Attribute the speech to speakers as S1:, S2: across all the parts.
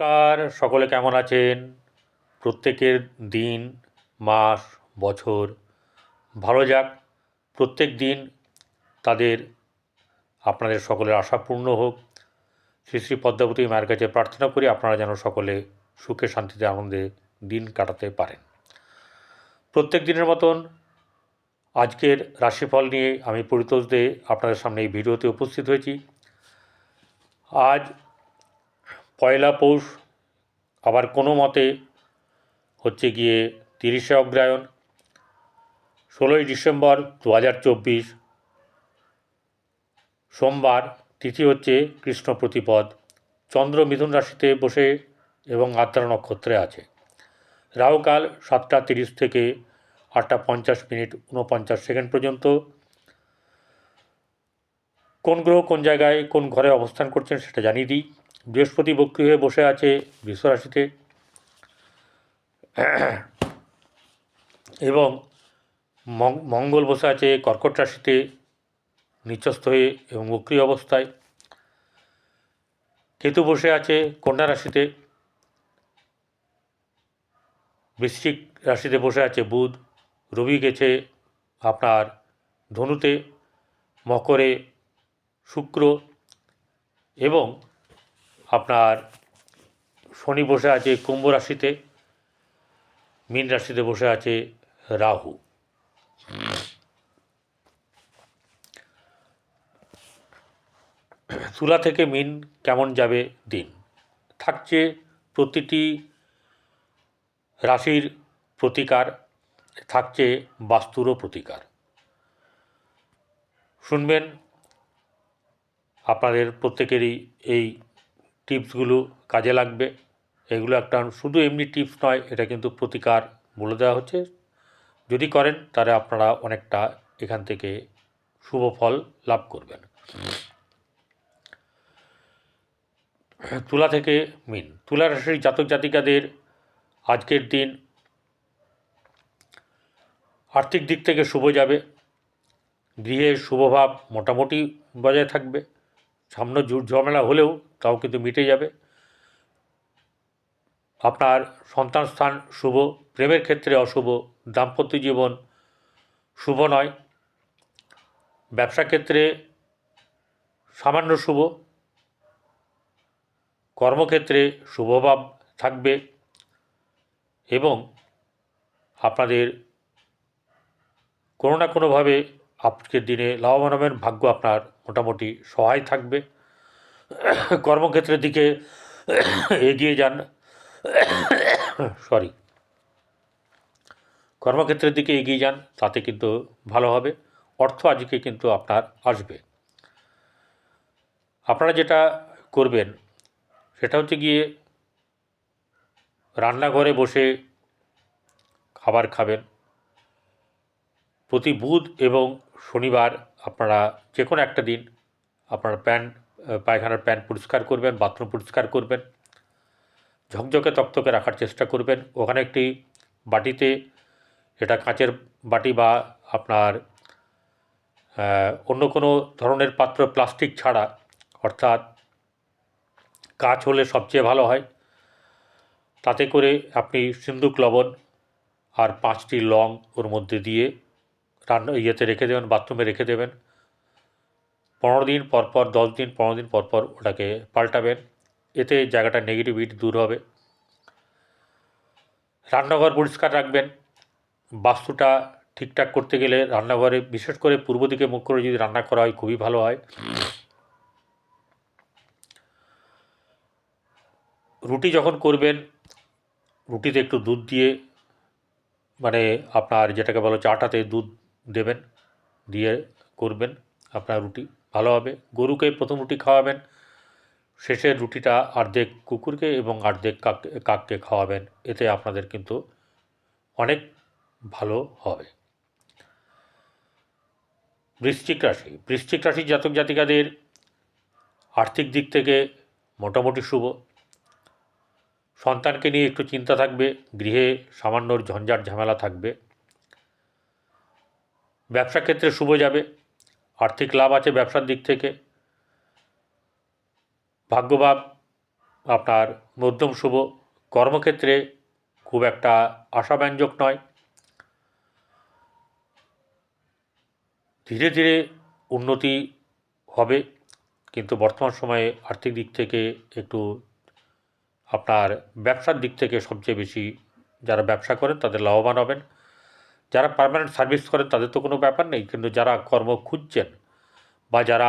S1: নমস্কার, সকলে কেমন আছেন? প্রত্যেকের দিন, মাস, বছর ভালো যাক। প্রত্যেক দিন তাদের, আপনাদের সকলের আশা পূর্ণ হোক। শ্রী শ্রী পদ্মাবতী মায়ের কাছে প্রার্থনা করি আপনারা যেন সকলে সুখে, শান্তিতে, আনন্দে দিন কাটাতে পারেন। প্রত্যেক দিনের মতন আজকের রাশিফল নিয়ে আমি পরিতোষ দে আপনাদের সামনে এই ভিডিওতে উপস্থিত হয়েছি। আজ পয়লা পৌষ আবার কোনো মতে হচ্ছে গিয়ে তিরিশে অগ্রায়ণ, ষোলোই ডিসেম্বর দু হাজার চব্বিশ, সোমবার তিথি হচ্ছে কৃষ্ণ প্রতিপদ, চন্দ্র মিথুন রাশিতে বসে এবং আদ্রা নক্ষত্রে আছে। রাহুকাল সাতটা তিরিশ থেকে আটটা পঞ্চাশ মিনিট উনপঞ্চাশ সেকেন্ড পর্যন্ত। কোন গ্রহ কোন জায়গায় কোন ঘরে অবস্থান করছেন সেটা জানিয়ে দিই। বৃহস্পতি বক্রী হয়ে বসে আছে বৃষ রাশিতে এবং মঙ্গল বসে আছে কর্কট রাশিতে, নিচস্থ হয়ে এবং বক্রী অবস্থায়। কেতু বসে আছে কন্যা রাশিতে। বৃশ্চিক রাশিতে বসে আছে বুধ। রবি গেছে আপনার ধনুতে, মকরে, শুক্র এবং আপনার শনি বসে আছে কুম্ভ রাশিতে, মীন রাশিতে বসে আছে রাহু। তুলা থেকে মিন কেমন যাবে দিন? থাকছে প্রতিটি রাশির প্রতিকার, থাকছে বাস্তুরও প্রতিকার। শুনবেন, আপনাদের প্রত্যেকেরই এই টিপসগুলো কাজে লাগবে। এগুলো একটা শুধু এমনি টিপস নয়, এটা কিন্তু প্রতিকার বলে দেওয়া হচ্ছে। যদি করেন, তাহলে আপনারা অনেকটা এখান থেকে শুভ ফল লাভ করবেন। তুলা থেকে মিন। তুলা রাশির জাতক জাতিকাদের আজকের দিন আর্থিক দিক থেকে শুভ যাবে। গৃহে শুভভাব মোটামুটি বজায় থাকবে। সামনে ঝামেলা হলেও তাও কিন্তু মিটে যাবে। আপনার সন্তান স্থান শুভ, প্রেমের ক্ষেত্রে অশুভ, দাম্পত্য জীবন শুভ নয়। ব্যবসা ক্ষেত্রে সামান্য শুভ, কর্মক্ষেত্রে শুভভাব থাকবে এবং আপনাদের কোনো না কোনোভাবে আজকের দিনে লাভবান হবেন। ভাগ্য আপনার মোটামুটি সহায় থাকবে। কর্মক্ষেত্রের দিকে এগিয়ে যান। সরি কর্মক্ষেত্রের দিকে এগিয়ে যান, তাতে কিন্তু ভালো হবে। অর্থ আজকে কিন্তু আপনার আসবে। আপনারা যেটা করবেন, সেটা হচ্ছে গিয়ে রান্নাঘরে বসে খাবার খাবেন। প্রতি বুধ এবং শনিবার আপনারা যে কোনো একটা দিন আপনারা প্যান পায়খানার প্যান পরিষ্কার করবেন, বাথরুম পরিষ্কার করবেন, ঝকঝকে তকতকে রাখার চেষ্টা করবেন। ওখানে একটি বাটিতে, এটা কাঁচের বাটি বা আপনার অন্য কোনো ধরনের পাত্র প্লাস্টিক ছাড়া, অর্থাৎ কাঁচ হলে সবচেয়ে ভালো হয়। তাতে করে আপনি সিন্দুক, লবণ আর পাঁচটি লং ওর মধ্যে দিয়ে রান্না, ইয়েতে রেখে দেবেন, বাথরুমে রেখে দেবেন। পনেরো দিন পর পর, দশ দিন, পনেরো দিন পর পর ওটাকে পাল্টাবেন। এতে জায়গাটা নেগেটিভিটি দূর হবে। রান্নাঘর পরিষ্কার রাখবেন। বাস্তুটা ঠিকঠাক করতে গেলে রান্নাঘরে বিশেষ করে পূর্ব দিকে মুখ করে যদি রান্না করা হয়, খুবই ভালো হয়। রুটি যখন করবেন, রুটিতে একটু দুধ দিয়ে মানে আপনার যেটাকে বলো চাটাতে দুধ দেবেন, দিয়ে করবেন আপনার রুটি। ভালো হবে। গরুকে প্রথম রুটি খাওয়াবেন শেষের রুটিটা অর্ধেক কুকুরকে এবং অর্ধেক কাক কাককে খাওয়াবেন। এতে আপনাদের কিন্তু অনেক ভালো হবে। বৃশ্চিক রাশি, বৃশ্চিক রাশির জাতক জাতিকাদের আর্থিক দিক থেকে মোটামুটি শুভ। সন্তানকে নিয়ে একটু চিন্তা থাকবে, গৃহে সামান্য ঝঞ্ঝাট ঝামেলা থাকবে। ব্যবসা ক্ষেত্রে শুভ যাবে আর্থিক লাভ আছে ব্যবসার দিক থেকে। ভাগ্যভাব আপনার মধ্যম শুভ। কর্মক্ষেত্রে খুব একটা আশাব্যঞ্জক নয়। ধীরে ধীরে উন্নতি হবে, কিন্তু বর্তমান সময়ে আর্থিক দিক থেকে একটু আপনার ব্যবসার দিক থেকে সবচেয়ে বেশি যারা ব্যবসা করেন তাদের লাভবান হবেন। যারা পারমানেন্ট সার্ভিস করেন তাদের তো কোনো ব্যাপার নেই। কিন্তু যারা কর্ম খুঁজছেন বা যারা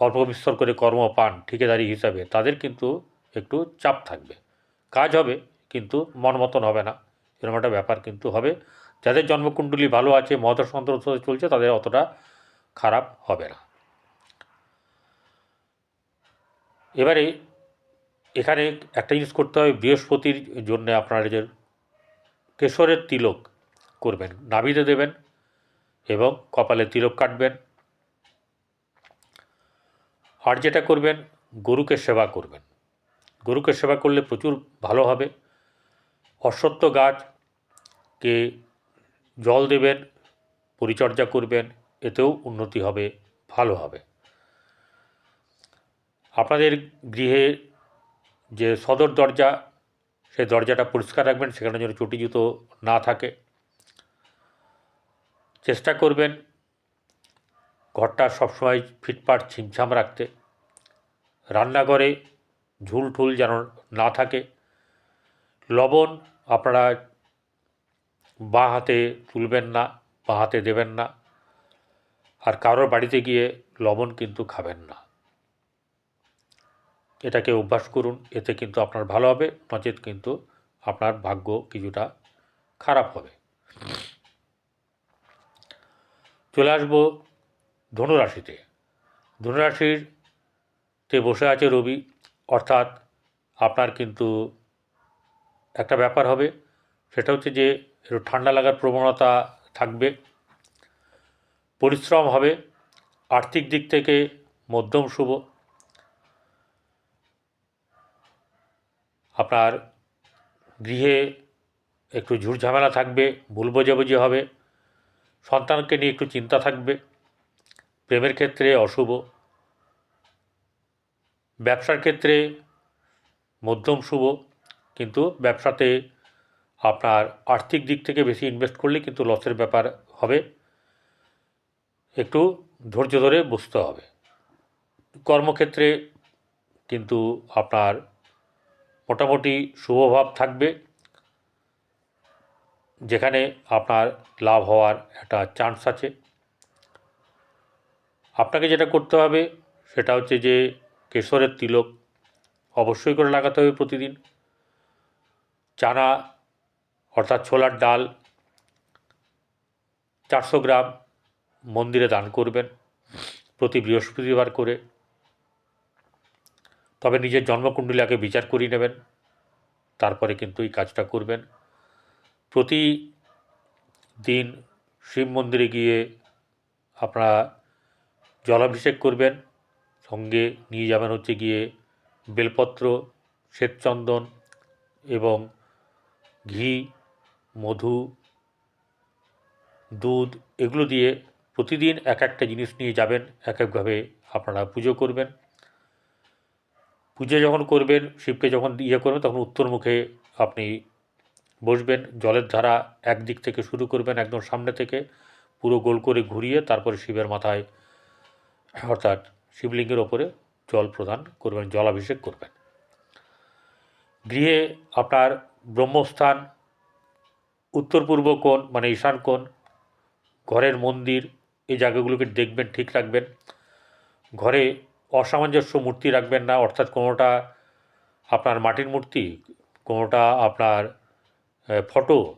S1: অল্প বিস্তর করে কর্ম পান ঠিকাদারি হিসাবে, তাদের কিন্তু একটু চাপ থাকবে। কাজ হবে, কিন্তু মন মতন হবে না। এরকম একটা ব্যাপার কিন্তু হবে। যাদের জন্মকুণ্ডলী ভালো আছে মহাদর্শন্ত্র চলছে, তাদের অতটা খারাপ হবে না। এবারে এখানে একটা জিনিস করতে হবে। বৃহস্পতির জন্য আপনারা যে কেশরের তিলক করবেন। নাভিতে দেবেন এবং কপালে তিলক কাটবেন। আর যেটা করবেন, গরুকে সেবা করবেন। গরুকে সেবা করলে প্রচুর ভালো হবে। অশ্বত্থ গাছকে জল দেবেন, পরিচর্যা করবেন, এতেও উন্নতি হবে, ভালো হবে। আপনাদের গৃহে যে সদর দরজা, সেই দরজাটা পরিষ্কার রাখবেন, সেখানে যেন চটি জুতো না থাকে। চেষ্টা করবেন ঘরটা সবসময় ফিটফাট, ছিমছাম রাখতে। রান্নাঘরে ঝুল ঠুল যেন না থাকে। লবণ আপনারা বাঁ হাতে তুলবেন না, বাঁ হাতে দেবেন না। আর কারোর বাড়িতে গিয়ে লবণ কিন্তু খাবেন না। এটাকে অভ্যাস করুন, এতে কিন্তু আপনার ভালো হবে নচেত কিন্তু আপনার ভাগ্য কিছুটা খারাপ হবে। চলে আসব ধনুরাশিতে। ধনুরাশির তে বসে আছে রবি, অর্থাৎ আপনার কিন্তু একটা ব্যাপার হবে, সেটা হচ্ছে যে একটু ঠান্ডা লাগার প্রবণতা থাকবে, পরিশ্রম হবে, আর্থিক দিক থেকে মধ্যম শুভ, আপনার গৃহে একটু ঝুটঝামেলা থাকবে, ভুল বোঝাবুঝি হবে সন্তানকে নিয়ে একটু চিন্তা থাকবে, প্রেমের ক্ষেত্রে অশুভ, ব্যবসার ক্ষেত্রে মধ্যম শুভ, কিন্তু ব্যবসাতে আপনার আর্থিক দিক থেকে বেশি ইনভেস্ট করলে কিন্তু লসের ব্যাপার হবে। একটু ধৈর্য ধরে বসতে হবে। কর্মক্ষেত্রে কিন্তু আপনার মোটামুটি শুভভাব থাকবে। যেখানে আপনার লাভ হওয়ার একটা চান্স আছে। আপনাকে যেটা করতে হবে, সেটা হচ্ছে যে কেশরের তিলক অবশ্যই করে লাগাতে হবে প্রতিদিন। চানা অর্থাৎ ছোলার ডাল চারশো গ্রাম মন্দিরে দান করবেন প্রতি বৃহস্পতিবার করে। তবে নিজের জন্মকুণ্ডলী আগে বিচার করিয়ে নেবেন, তারপরে কিন্তু এই কাজটা করবেন। প্রতি দিন শিব মন্দিরে গিয়ে আপনারা জলাভিষেক করবেন, সঙ্গে নিয়ে যাবেন হচ্ছে গিয়ে বেলপত্র, শ্বেতচন্দন এবং ঘি, মধু, দুধ এগুলো দিয়ে প্রতিদিন এক একটা জিনিস নিয়ে যাবেন, এক একভাবে আপনারা পুজো করবেন। পুজো যখন করবেন, শিবকে যখন ইয়ে করবেন, তখন উত্তর মুখে আপনি বসবেন, জলের ধারা একদিক থেকে শুরু করবেন একদম সামনে থেকে, পুরো গোল করে ঘুরিয়ে তারপরে শিবের মাথায়, অর্থাৎ শিবলিঙ্গের ওপরে জল প্রদান করবেন, জলাভিষেক করবেন। গৃহে আপনার ব্রহ্মস্থান, উত্তর পূর্ব কোণ মানে ঈশান কোণ, ঘরের মন্দির, এই জায়গাগুলোকে দেখবেন, ঠিক রাখবেন। ঘরে অসামঞ্জস্য মূর্তি রাখবেন না, অর্থাৎ কোনোটা আপনার মাটির মূর্তি, কোনোটা আপনার ফটো,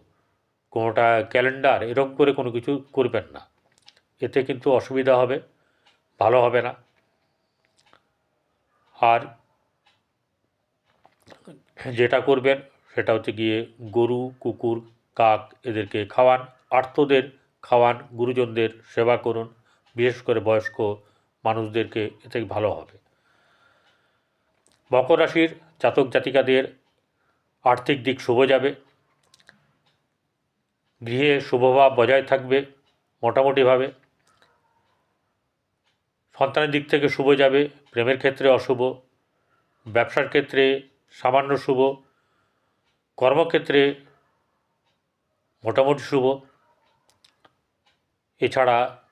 S1: কোনোটা ক্যালেন্ডার, এরকম করে কোনো কিছু করবেন না। এতে কিন্তু অসুবিধা হবে, ভালো হবে না। আর যেটা করবেন, সেটা হচ্ছে গিয়ে গরু, কুকুর, কাক এদেরকে খাওয়ান, আর্তদের খাওয়ান, গুরুজনদের সেবা করুন, বিশেষ করে বয়স্ক মানুষদেরকে, এতে ভালো হবে। মকর রাশির জাতক জাতিকাদের আর্থিক দিক শুভ যাবে। গৃহে শুভভাব বজায় থাকবে মোটামুটিভাবে। সন্তানের দিক থেকে শুভ যাবে, প্রেমের ক্ষেত্রে অশুভ, ব্যবসার ক্ষেত্রে সামান্য শুভ, কর্মক্ষেত্রে মোটামুটি শুভ। এছাড়া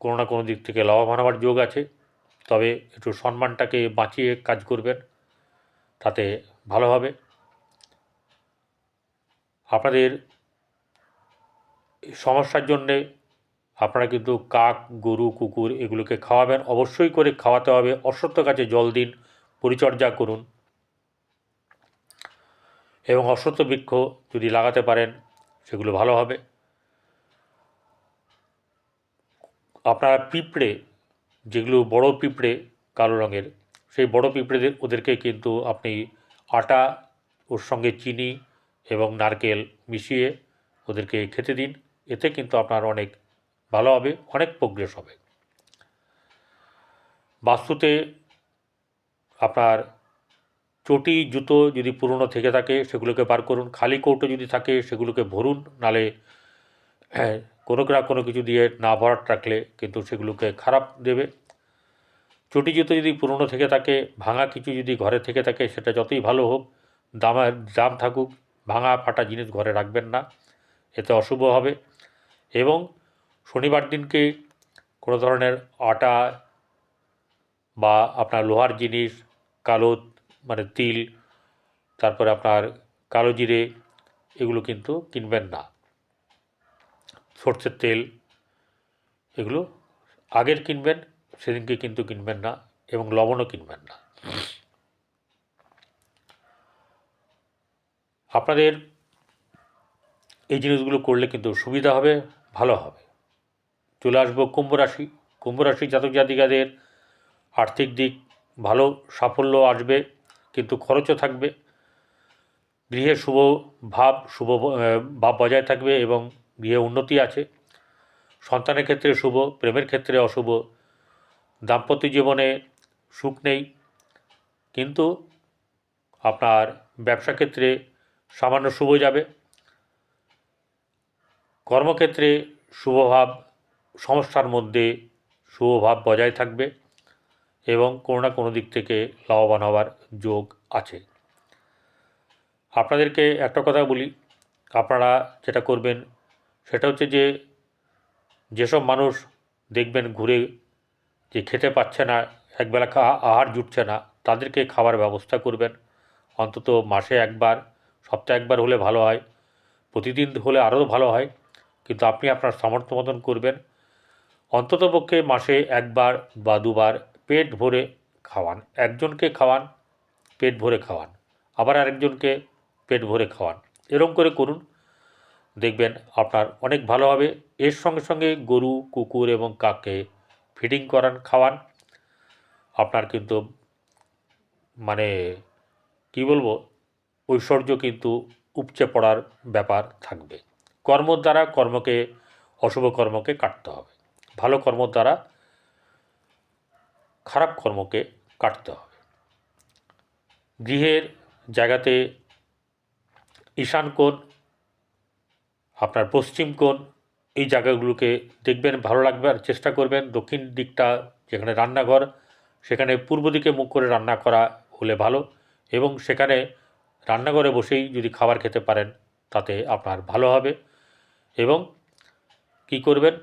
S1: কোনো না কোনো দিক থেকে লাভবান হওয়ার যোগ আছে, তবে একটু সম্মানটাকে বাঁচিয়ে কাজ করবেন, তাতে ভালো হবে। আপনাদের সমস্যার জন্যে আপনারা কিন্তু কাক, গরু, কুকুর এগুলোকে খাওয়াবেন। অবশ্যই করে খাওয়াতে হবে। অশ্বত্থ গাছে জল দিন, পরিচর্যা করুন। এবং অশ্বত্থ বৃক্ষ যদি লাগাতে পারেন, সেগুলো ভালো হবে। আপনারা পিঁপড়ে, যেগুলো বড় পিঁপড়ে কালো রঙের, সেই বড় পিঁপড়েদের ওদেরকে কিন্তু আপনি আটা, ওর সঙ্গে চিনি এবং নারকেল মিশিয়ে ওদেরকে খেতে দিন। এতে কিন্তু আপনার অনেক ভালো হবে অনেক প্রোগ্রেস হবে। বাস্তুতে আপনার চটি জুতো যদি পুরনো থেকে থাকে সেগুলোকে বার করুন। খালি কৌটো যদি থাকে সেগুলোকে ভরুন। নালে হ্যাঁ, কোনো না কোনো কিছু দিয়ে না ভরাট রাখলে কিন্তু সেগুলোকে খারাপ দেবে। চটি জুতো যদি পুরনো থেকে থাকে ভাঙা কিছু যদি ঘরে থেকে থাকে সেটা যতই ভালো হোক দামের দাম থাকুক ভাঙা ফাটা জিনিস ঘরে রাখবেন না। এতে অশুভ হবে। এবং শনিবার দিনকে কোনো ধরনের আটা বা আপনার লোহার জিনিস, কালো মানে তিল, তারপরে আপনার কালো জিরে, এগুলো কিন্তু কিনবেন না। সর্ষের তেল, এগুলো আগের কিনবেন, সেদিনকে কিন্তু কিনবেন না এবং লবণও কিনবেন না। আপনাদের এই জিনিসগুলো করলে কিন্তু সুবিধা হবে। ভালো হবে। চলে আসব কুম্ভ রাশি। রাশি জাতক জাতিকাদের আর্থিক দিক ভালো, সাফল্য আসবে, কিন্তু খরচও থাকবে। গৃহে শুভ ভাব শুভ ভাব বজায় থাকবে এবং গৃহে উন্নতি আছে। সন্তানের ক্ষেত্রে শুভ, প্রেমের ক্ষেত্রে অশুভ। দাম্পত্য জীবনে সুখ নেই, কিন্তু আপনার ব্যবসা ক্ষেত্রে সামান্য শুভ যাবে। কর্মক্ষেত্রে শুভভাব, সমস্যার মধ্যে শুভভাব বজায় থাকবে এবং কোনো না কোনো দিক থেকে লাভবান হওয়ার যোগ আছে। আপনাদেরকে একটা কথা বলি, আপনারা যেটা করবেন সেটা হচ্ছে যে, যেসব মানুষ দেখবেন ঘুরে যে খেতে পাচ্ছে না, একবেলা আহার জুটছে না, তাদেরকে খাবার ব্যবস্থা করবেন। অন্তত মাসে একবার, সপ্তাহে একবার হলে ভালো হয়, প্রতিদিন হলে আরও ভালো হয়। কিন্তু আপনি আপনার সামর্থ্য মতন করবেন। অন্ততপক্ষে মাসে একবার বা দুবার পেট ভরে খাওয়ান। একজনকে খাওয়ান, পেট ভরে খাওয়ান। আবার আরেকজনকে পেট ভরে খাওয়ান। এরম করে করুন। দেখবেন আপনার অনেক ভালো হবে। এর সঙ্গে সঙ্গে গরু, কুকুর এবং কাককে ফিডিং করান, খাওয়ান। আপনার কিন্তু মানে কি বলব? ঐশ্বর্য কিন্তু উপচে পড়ার ব্যাপার থাকবে। কর্মর দ্বারা কর্মকে, অশুভ কর্মকে কাটতে হবে। ভালো কর্মর দ্বারা খারাপ কর্মকে কাটতে হবে। গৃহের জায়গাতে ঈশান কোণ, আপনার পশ্চিম কোণ, এই জায়গাগুলোকে দেখবেন, ভালো লাগবে আর চেষ্টা করবেন। দক্ষিণ দিকটা যেখানে রান্নাঘর, সেখানে পূর্ব দিকে মুখ করে রান্না করা হলে ভালো এবং সেখানে রান্নাঘরে বসেই যদি খাবার খেতে পারেন, তাতে আপনার ভালো হবে। এবং কি করবেন?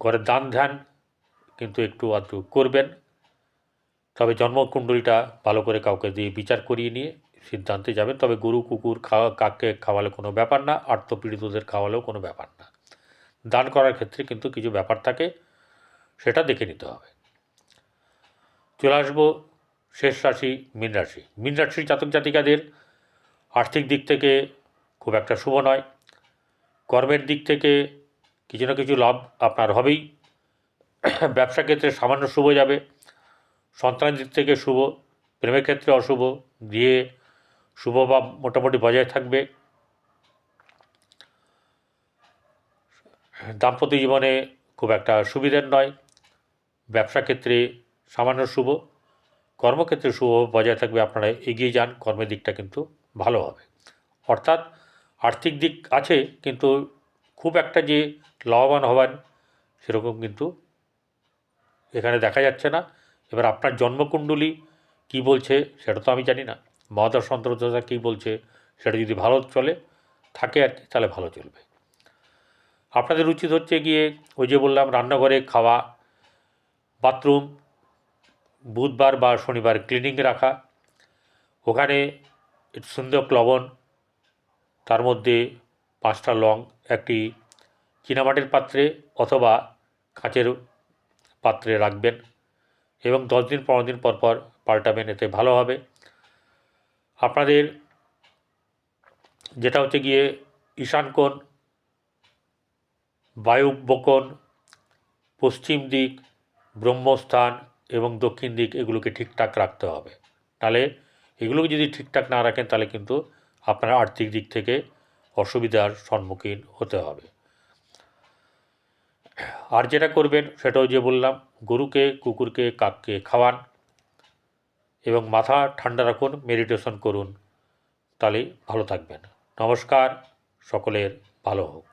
S1: ঘরের দান ধ্যান কিন্তু একটু আধটু করবেন। তবে জন্মকুণ্ডলীটা ভালো করে কাউকে দিয়ে বিচার করিয়ে নিয়ে সিদ্ধান্তে যাবেন। তবে গরু, কুকুর খাওয়া কাককে খাওয়ালে কোনো ব্যাপার না আর্থপীড়িতদের খাওয়ালেও কোনো ব্যাপার না। দান করার ক্ষেত্রে কিন্তু কিছু ব্যাপার থাকে, সেটা দেখে নিতে হবে। চলে আসব শেষ রাশি, মীন রাশি। মীন রাশির জাতক জাতিকাদের আর্থিক দিক থেকে খুব একটা শুভ নয়। কর্মের দিক থেকে কিছু না কিছু লাভ আপনার হবেই। ব্যবসা ক্ষেত্রে সামান্য শুভ যাবে, সন্তানের দিক থেকে শুভ, প্রেমের ক্ষেত্রে অশুভ গৃহে শুভ বা মোটামুটি বজায় থাকবে। দাম্পত্য জীবনে খুব একটা সুবিধের নয়, ব্যবসা ক্ষেত্রে সামান্য শুভ, কর্মক্ষেত্রে শুভ বজায় থাকবে, আপনারা এগিয়ে যান, কর্মের দিকটা কিন্তু ভালো হবে। অর্থাৎ আর্থিক দিক আছে, কিন্তু খুব একটা যে লাভবান হবেন সেরকম কিন্তু এখানে দেখা যাচ্ছে না। এবার আপনার জন্মকুণ্ডলী কি বলছে সেটা তো আমি জানি না। মহাদশ অন্তর্দশা কী বলছে সেটা যদি ভালো চলে, থাকে আর কি, তাহলে ভালো চলবে। আপনাদের উচিত হচ্ছে গিয়ে ওই যে বললাম, রান্নাঘরে খাওয়া, বাথরুম, বুধবার বা শনিবার ক্লিনিং রাখা। ওখানে সুন্দর লবণ তার মধ্যে পাঁচটা লং, একটি চীনামাটির পাত্রে অথবা কাঁচের পাত্রে রাখবেন এবং দশ দিন, পনেরো দিন পর পর পাল্টাবেন, এতে ভালো হবে। আপনাদের যেটা হচ্ছে গিয়ে ঈশান কোণ বায়ুবকোণ পশ্চিম দিক, ব্রহ্মস্থান এবং দক্ষিণ দিক, এগুলোকে ঠিকঠাক রাখতে হবে। তাহলে এগুলোকে যদি ঠিকঠাক না রাখেন, তাহলে কিন্তু আপনার আর্থিক দিক থেকে অসুবিধার সম্মুখীন হতে হবে। আর যেটা করবেন সেটাও যে বললাম, গরুকে, কুকুরকে, কাককে খাওয়ান এবং মাথা ঠান্ডা রাখুন, মেডিটেশন করুন। তাহলেই ভালো থাকবেন। নমস্কার, সকলের ভালো হোক।